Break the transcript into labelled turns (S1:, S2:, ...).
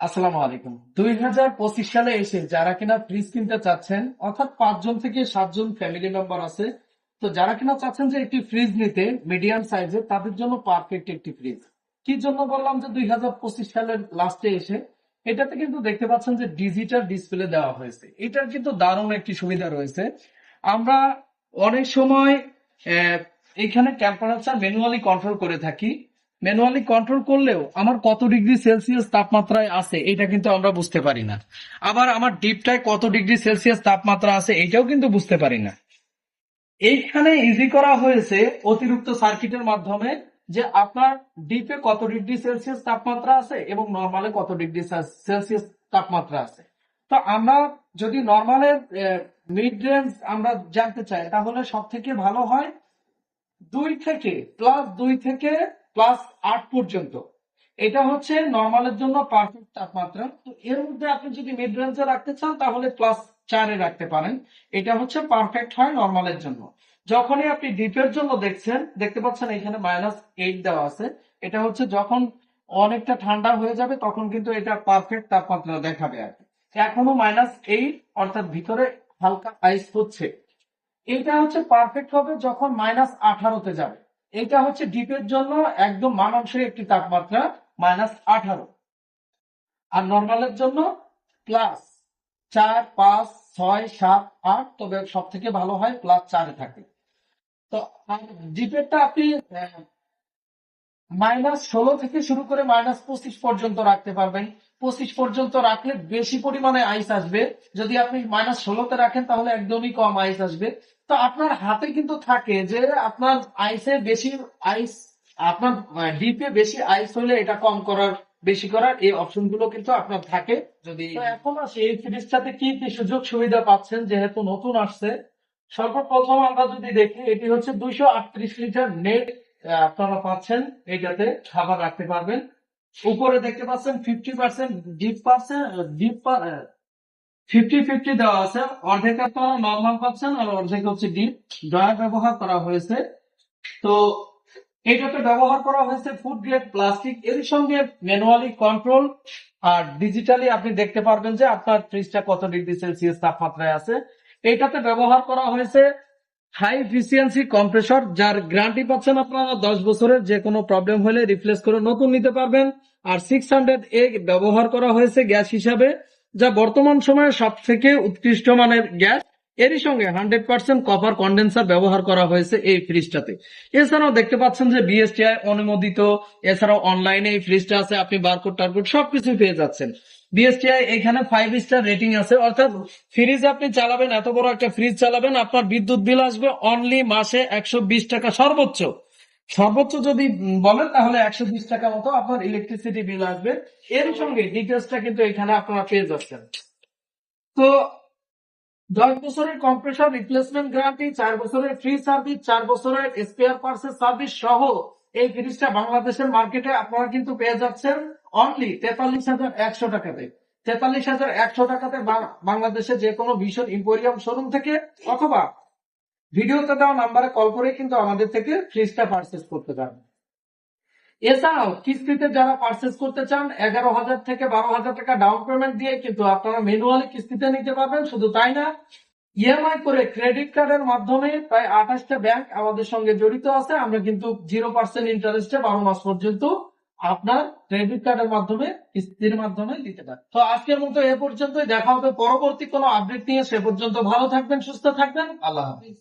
S1: আসসালামু আলাইকুম। দুই হাজার পঁচিশ সালে এসে যারা কিনা ফ্রিজ কিনতে চাচ্ছেন, অর্থাৎ পাঁচজন থেকে সাতজন ফ্যামিলি মেম্বার আছে, তো যারা কিনা চাচ্ছেন যে একটি ফ্রিজ নিতে মিডিয়াম সাইজের তাদের জন্য পারফেক্ট একটি ফ্রিজ কি জন্য বললাম যে দুই হাজার পঁচিশ সালের লাস্টে এসে, এটাতে কিন্তু দেখতে পাচ্ছেন যে ডিজিটাল ডিসপ্লে দেওয়া হয়েছে। এটার কিন্তু দারুণ একটি সুবিধা রয়েছে। আমরা অনেক সময় এখানে টেম্পারেচার ম্যানুয়ালি কন্ট্রোল করে থাকি। ম্যানুয়ালি কন্ট্রোল করলেও আমার কত ডিগ্রি সেলসিয়াস তাপমাত্রায় আছে, এটা কিন্তু আমরা বুঝতে পারি না। আবার আমার ডিপটায় কত ডিগ্রি সেলসিয়াস তাপমাত্রা আছে, এটাও কিন্তু বুঝতে পারি না। এইখানে ইজি করা হয়েছে অতিরিক্ত সার্কিটের মাধ্যমে যে আপনার ডিপে কত ডিগ্রি সেলসিয়াস তাপমাত্রা আছে এবং নর্মালে কত ডিগ্রি সেলসিয়াস তাপমাত্রা আছে। তো আমরা যদি নর্মালের মিড রেঞ্জ আমরা জানতে চাই, তাহলে সব থেকে ভালো হয় দুই থেকে প্লাস দুই থেকে প্লাস আট পর্যন্ত। এটা হচ্ছে নর্মালের জন্য পারফেক্ট তাপমাত্রা। তো এর মধ্যে আপনি যদি মিড রেঞ্জে রাখতে চান, তাহলে প্লাস চারে রাখতে পারেন। এটা হচ্ছে পারফেক্ট হয় নর্মালের জন্য। যখনই আপনি ডিপের জন্য দেখছেন, দেখতে পাচ্ছেন এখানে মাইনাস এইট দেওয়া আছে। এটা হচ্ছে যখন অনেকটা ঠান্ডা হয়ে যাবে, তখন কিন্তু এটা পারফেক্ট তাপমাত্রা দেখাবে আর। এখনও মাইনাস এইট অর্থাৎ ভিতরে হালকা আইস হচ্ছে। এটা হচ্ছে পারফেক্ট হবে যখন মাইনাস আঠারোতে যাবে। এটা হচ্ছে ডিপের জন্য একদম মানানসই একটি তাপমাত্রা মাইনাস আঠারো। আর নর্মালের জন্য প্লাস চার, পাঁচ, ছয়, সাত, আট, তবে সব থেকে ভালো হয় প্লাস চারে থাকে। তো ডিপেরটা আপনি মাইনাস ষোলো থেকে শুরু করে মাইনাস পঁচিশ পর্যন্ত রাখতে পারবেন। পঁচিশ পর্যন্ত রাখলে বেশি পরিমাণে আইস আসবে। যদি আপনি মাইনাস ষোলোতে রাখেন, তাহলে একদমই কম আইস আসবে। তো আপনার হাতে কিন্তু থাকে যে আপনার আইসে বেশি আইস আপনার ডিপে বেশি আইস হলে এটা কম করার, বেশি করার এই অপশনগুলো কিন্তু আপনার থাকে। যদি এখন আসে, এই ফ্রিজটাতে কি কি সুযোগ সুবিধা পাচ্ছেন? যেহেতু নতুন আসছে, সর্বপ্রথম আমরা যদি দেখি, এটি হচ্ছে দুইশো আটত্রিশ লিটার নেট আপনারা পাচ্ছেন। এইটাতে খাবার রাখতে পারবেন। উপরে দেখতে পাচ্ছেন fifty percent dip percent dip fifty fifty দেওয়া আছে। অর্ধেক নর্মাল পাচ্ছেন আর অর্ধেক হচ্ছে ডিপ ড্রয়ার ব্যবহার করা হয়েছে। তো এটাতে ব্যবহার করা হয়েছে ফুড গ্রেড প্লাস্টিক এর সঙ্গে ম্যানুয়ালি কন্ট্রোল আর ডিজিটালি আপনি দেখতে পারবেন যে আপনার ফ্রিজটা কত ডিগ্রি সেলসিয়াস তাপমাত্রায় আছে। এটাতে ব্যবহার করা হয়েছে হাই এফিসিয়েন্সি কম্প্রেসর যার গ্যারান্টি পাচ্ছেন আপনারা দশ বছরের যে কোনো প্রবলেম হলে রিপ্লেস করে নতুন নিতে পারবেন। আর সিক্স হান্ড্রেড এ ব্যবহার করা হয়েছে গ্যাস হিসাবে, যা বর্তমান সময়ে সব থেকে উৎকৃষ্ট মানের গ্যাস। এরই সঙ্গে হান্ড্রেড পার্সেন্ট কপার কন্ডেন্সার ব্যবহার করা হয়েছে এই ফ্রিজটাতে এছাড়াও দেখতে পাচ্ছেন যে বিএসটিআই অনুমোদিত, এছাড়াও অনলাইনে এই ফ্রিজটা আছে, আপনি বারকোড টারকোড সবকিছু পেয়ে যাচ্ছেন। বিএসটিআই এখানে ফাইভ স্টার রেটিং আছে, অর্থাৎ ফ্রিজ আপনি চালাবেন, এত বড় একটা ফ্রিজ চালাবেন, আপনার বিদ্যুৎ বিল আসবে অনলি মাসে একশো বিশ টাকা সর্বোচ্চ। সর্বোচ্চ যদি বলেন, তাহলে একশো বিশ টাকা মতো আপনার ইলেকট্রিসিটি বিল আসবে। এর সঙ্গে ডিটেলসটা কিন্তু এখানে আপনারা পেয়ে যাচ্ছেন। তো দশ বছরের কম্প্রেসর রিপ্লেসমেন্ট গ্যারান্টি চার বছরের ফ্রি সার্ভিস চার বছরের স্পেয়ার পার্সের সার্ভিস সহ এই ফ্রিজটা বাংলাদেশের মার্কেটে আপনারা কিন্তু পেয়ে যাচ্ছেন অনলি তেতাল্লিশ হাজার একশো টাকাতে। তেতাল্লিশ হাজার একশো টাকাতে বাংলাদেশে যে কোনো ভীষণ ইম্পোরিয়াম শোরুম থেকে অথবা ভিডিওতে দেওয়া নাম্বারে কল করে কিন্তু আমাদের থেকে ফ্রিজটা পারচেস করতে পারবেন। এছাড়াও কিস্তিতে যারা পারচেস করতে চান, এগারো হাজার থেকে বারো হাজার টাকা ডাউন পেমেন্ট দিয়ে কিন্তু আপনারা ম্যানুয়ালি কিস্তিতে নিতে পারবেন। শুধু তাই না ইএমআই করে ক্রেডিট কার্ডের মাধ্যমে প্রায় আঠাশটা ব্যাংক আমাদের সঙ্গে জড়িত আছে। আমরা কিন্তু জিরো পার্সেন্ট ইন্টারেস্টে বারো মাস পর্যন্ত আপনার ক্রেডিট কার্ডের মাধ্যমে, কিস্তির মাধ্যমে দিতে পারেন। তো আজকের মতো এ পর্যন্তই। দেখা হবে পরবর্তী কোনো আপডেট নিয়ে। সে পর্যন্ত ভালো থাকবেন, সুস্থ থাকবেন। আল্লাহ হাফিজ।